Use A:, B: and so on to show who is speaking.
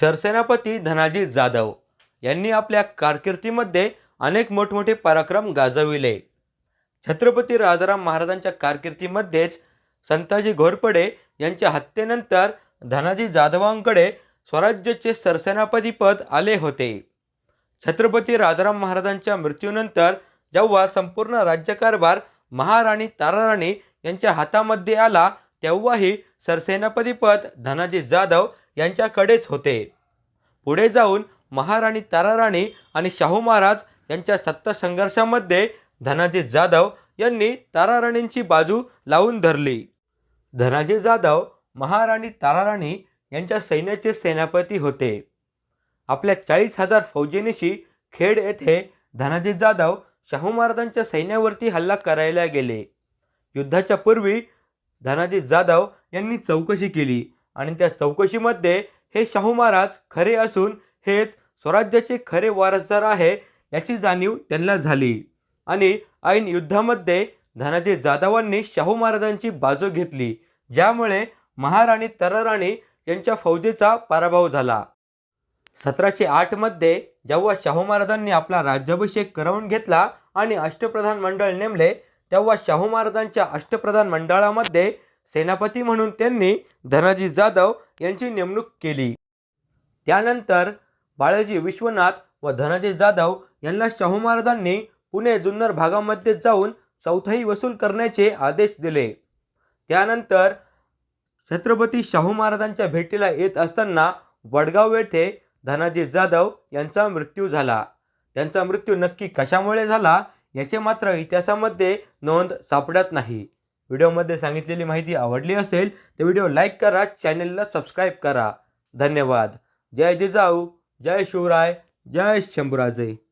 A: सरसेनापती धनाजी जाधव यांनी आपल्या कारकिर्दीमध्ये अनेक मोठमोठे पराक्रम गाजविले. छत्रपती राजाराम महाराजांच्या कारकिर्दीमध्येच संताजी घोरपडे यांच्या हत्येनंतर धनाजी जाधवांकडे स्वराज्याचे सरसेनापतीपद आले होते. छत्रपती राजाराम महाराजांच्या मृत्यूनंतर जेव्हा संपूर्ण राज्यकारभार महाराणी ताराराणी यांच्या हातामध्ये आला तेव्हाही सरसेनापतीपद धनाजी जाधव यांच्याकडेच होते. पुढे जाऊन महाराणी ताराराणी आणि शाहू महाराज यांच्या सत्ता संघर्षामध्ये धनाजी जाधव यांनी ताराराणींची बाजू लावून धरली. धनाजी जाधव महाराणी ताराराणी यांच्या सैन्याचे सेनापती होते. आपल्या चाळीस हजार फौजेनिशी खेड येथे धनाजी जाधव शाहू महाराजांच्या सैन्यावरती हल्ला करायला गेले. युद्धाच्या पूर्वी धनाजी जाधव यांनी चौकशी केली. आणि त्या चौकशीमध्ये हे शाहू महाराज खरे असून हेच स्वराज्याचे खरे वारसदार आहे याची जाणीव त्यांना झाली. आणि ऐन युद्धामध्ये धनाजी जाधवांनी शाहू महाराजांची बाजू घेतली ज्यामुळे महाराणी तरराणी यांच्या फौजेचा पराभव झाला. सतराशे आठमध्ये जेव्हा शाहू महाराजांनी आपला राज्याभिषेक करवून घेतला आणि अष्टप्रधान मंडळ नेमले तेव्हा शाहू महाराजांच्या अष्टप्रधान मंडळामध्ये सेनापती म्हणून त्यांनी धनाजी जाधव यांची नेमणूक केली. त्यानंतर बाळाजी विश्वनाथ व धनाजी जाधव यांना शाहू महाराजांनी पुणे जुन्नर भागामध्ये जाऊन चौथाई वसूल करण्याचे आदेश दिले. त्यानंतर छत्रपती शाहू महाराजांच्या भेटीला येत असताना वडगाव येथे धनाजी जाधव यांचा मृत्यू झाला. त्यांचा मृत्यू नक्की कशामुळे झाला याचे मात्र इतिहासामध्ये नोंद सापडत नाही. व्हिडिओमध्ये सांगितलेली माहिती आवडली असेल तर व्हिडिओ लाईक करा चॅनलला सबस्क्राईब करा. धन्यवाद. जय जिजाऊ जय शिवराय जय शंभूराजे.